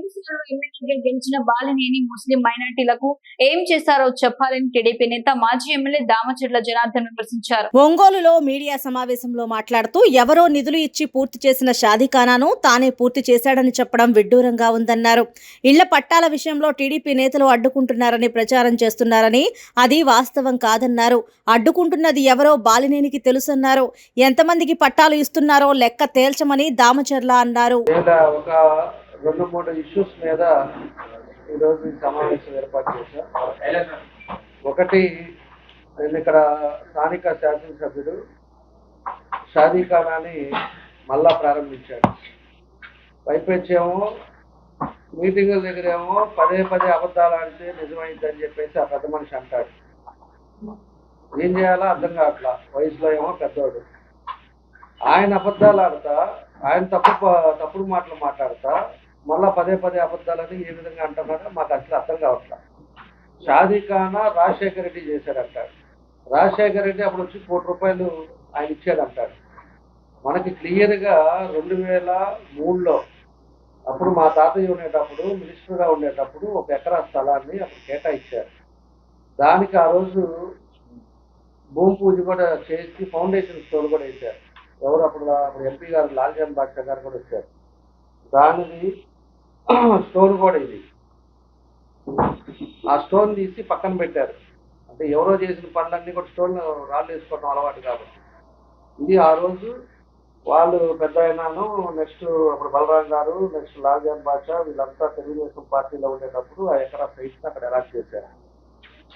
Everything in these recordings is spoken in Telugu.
ఎమ్మెల్యేగా గెలిచిన బాలినేని ముస్లిం మైనార్టీలకు ఏం చేశారో చెప్పాలని టీడీపీ నేత మాజీ ఎమ్మెల్యే దామచెట్ల జనార్దన్ విమర్శించారు. ఒంగోలులో మీడియా సమావేశంలో మాట్లాడుతూ ఎవరో నిధులు ఇచ్చి పూర్తి చేసిన షాదీఖానాను తానే పూర్తి చేశాడని చెప్పడం విడ్డూరంగా ఉందన్నారు. ఇళ్ళ పట్టాల విషయంలో టీడీపీ నేతలు అడ్డుకుంటున్నారని ప్రచారం చేస్తున్నారని అది వాస్తవం కాదన్నారు. అడ్డుకుంటున్నది ఎవరో బాలినేనికి తెలుసన్నారు. ఎంతమందికి పట్టాలు ఇస్తున్నారో లెక్క తేల్చమని దామచర్ల అన్నారు. ఒక రెండు మూడు ఇష్యూస్ మీద ఈరోజు సమావేశం ఏర్పాటు చేశాం ఒకటి నేను ఇక్కడ స్థానిక శాసనసభ్యుడు షాదీఖానాని మళ్ళా ప్రారంభించాడు. పైపెచ్చేమో మీటింగుల దగ్గర ఏమో పదే పదే అబద్ధాలు ఆడితే నిజమైందని చెప్పేసి ఆ పెద్ద మనిషి అంటాడు. ఏం చేయాలో అర్థం కావట్లా? వయసులో ఏమో పెద్దోడు. ఆయన అబద్ధాలు ఆడతా ఆయన తప్పు తప్పుడు మాటలు మాట్లాడతా మళ్ళా పదే పదే అబద్ధాలని ఏ విధంగా అంటున్నారో మాకు అసలు అర్థం కావట్లా. షాదీ రాజశేఖర రెడ్డి చేశాడంటాడు రాజశేఖర రెడ్డి అప్పుడు వచ్చి కోటి రూపాయలు ఆయన ఇచ్చాడంటాడు మనకి క్లియర్గా రెండు వేల మూడులో అప్పుడు మా తాతయ్య ఉండేటప్పుడు మినిస్టర్గా ఉండేటప్పుడు ఒక ఎకరా స్థలాన్ని అప్పుడు కేటాయించారు. దానికి ఆ రోజు భూమి పూజ కూడా చేసి ఫౌండేషన్ స్టోర్ కూడా వేశారు. ఎవరు అప్పుడు అప్పుడు ఎంపీ గారు లాల్జాన్ బాక్షా గారు కూడా వచ్చారు. దానిది స్టోన్ కూడా ఇది. ఆ స్టోన్ తీసి పక్కన పెట్టారు. అంటే ఎవరో చేసిన పనులన్నీ కూడా స్టోన్ రాళ్ళు వేసుకోవడం అలవాటు కాబట్టి. ఇది ఆ రోజు వాళ్ళు పెద్ద అయినాను నెక్స్ట్ అప్పుడు బలరాం గారు నెక్స్ట్ లాల్జాన్ బాషా వీళ్ళంతా తెలుగుదేశం పార్టీలో ఉండేటప్పుడు ఆ ఎకరా సైట్ని అక్కడ అలాట్ చేశారు.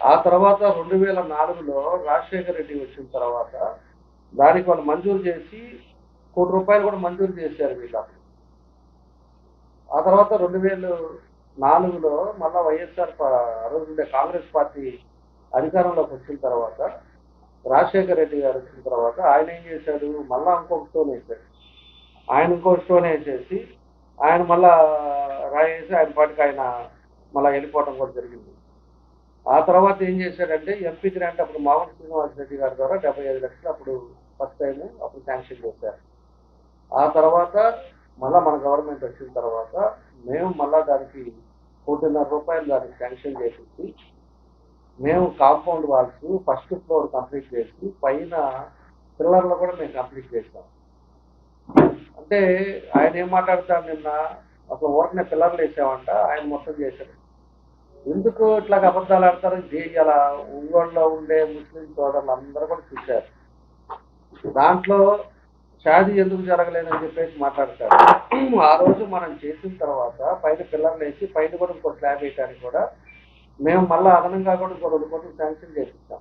ఆ తర్వాత రెండు వేల నాలుగులో రాజశేఖర రెడ్డి వచ్చిన తర్వాత దానికి వాళ్ళు మంజూరు చేసి కోటి రూపాయలు కూడా మంజూరు చేశారు వీళ్ళు ఆ తర్వాత రెండు వేలు నాలుగులో మళ్ళా వైఎస్ఆర్ పా- కాంగ్రెస్ పార్టీ అధికారంలోకి వచ్చిన తర్వాత రాజశేఖర రెడ్డి గారు వచ్చిన తర్వాత ఆయన ఏం చేశాడు? మళ్ళా ఇంకొక స్టోన్ వేశాడు. ఆయన ఇంకొక స్టోన్ వేసేసి ఆయన మళ్ళా రాయేసి ఆయన పాటికి ఆయన మళ్ళా వెళ్ళిపోవడం కూడా జరిగింది. ఆ తర్వాత ఏం చేశాడంటే ఎంపీ గ్రాంట్ అప్పుడు మామూలు శ్రీనివాస రెడ్డి గారి ద్వారా డెబ్బై ఐదు లక్షలు అప్పుడు ఫస్ట్ టైం అప్పుడు శాంక్షన్ చేశారు. ఆ తర్వాత మళ్ళా మన గవర్నమెంట్ వచ్చిన తర్వాత మేము మళ్ళా దానికి కోటిన్నర రూపాయలు దానికి శాంక్షన్ చేపించి మేము compound walls first floor complete చేసి పైన పిల్లర్లు కూడా మేము కంప్లీట్ చేసాం అంటే ఆయన ఏం మాట్లాడతాడు నిన్న? అసలు ఊరికనే పిల్లర్లు వేసామంట ఆయన మొత్తం చేశాడు. ఎందుకు ఇట్లా అబద్ధాలు ఆడతారు? చేయాల ఒంగోలులో ఉండే ముస్లిం సోదరులు అందరూ కూడా చూశారు. దాంట్లో షాదీ ఎందుకు జరగలేదని చెప్పేసి మాట్లాడతారు. ఆ రోజు మనం చేసిన తర్వాత పైన పిల్లర్లు వేసి పైన కూడా ఇంకో స్లాబ్ వేయడానికి కూడా మేము మళ్ళీ అదనంగా కూడా ఇంకో రెండు కోట్లు శాంక్షన్ చేపిస్తాం.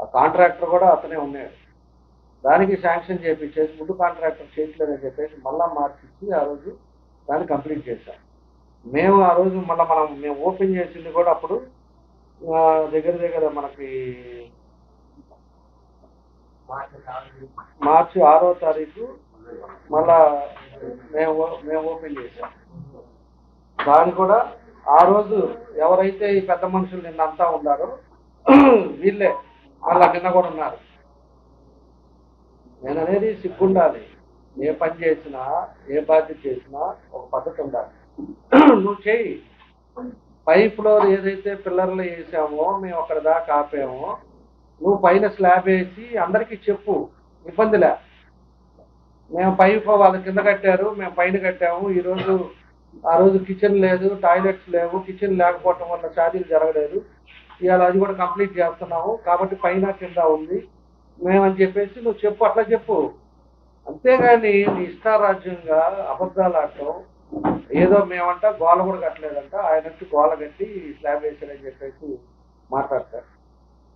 ఆ కాంట్రాక్టర్ కూడా అతనే ఉన్నాడు. దానికి శాంక్షన్ చేపించేసి ముందు కాంట్రాక్టర్ చేయట్లేదని చెప్పేసి మళ్ళీ మార్చిచ్చి ఆ రోజు దాన్ని కంప్లీట్ చేశాం. మేము ఆ రోజు మళ్ళీ మనం మేము ఓపెన్ చేసింది కూడా అప్పుడు దగ్గర దగ్గర మనకి మార్చి ఆరో తారీఖు మళ్ళా మేము మేము ఓపెన్ చేసాం దాన్ని కూడా ఆ రోజు ఎవరైతే ఈ పెద్ద మనుషులు నిన్న అంతా ఉన్నారో వీళ్ళే మళ్ళా నిన్న కూడా ఉన్నారు. నేను అనేది సిగ్గుండాలి. ఏ పని చేసినా ఏ బాధ్యత చేసినా ఒక పద్ధతి ఉండాలి. నువ్వు చెయ్యి. పై ఫ్లోర్ ఏదైతే పిల్లర్లు వేసామో మేము అక్కడ దాకా ఆపామో నువ్వు పైన స్లాబ్ వేసి అందరికీ చెప్పు ఇబ్బందిలే మేము పై వాళ్ళ కింద కట్టారు మేము పైన కట్టాము. ఈరోజు ఆ రోజు కిచెన్ లేదు టాయిలెట్స్ లేవు. కిచెన్ లేకపోవటం వల్ల చార్జీలు జరగలేదు. ఇవాళ అది కూడా కంప్లీట్ చేస్తున్నాము. కాబట్టి పైన కింద ఉంది. మేమని చెప్పేసి నువ్వు చెప్పు అట్లా చెప్పు. అంతేగాని నీ ఇష్టారాజ్యంగా అబద్ధాలు ఆడటం ఏదో మేమంట గోల కూడా కట్టలేదంట. ఆయన గోల కట్టి స్లాబ్ వేసారని చెప్పేసి మాట్లాడతారు.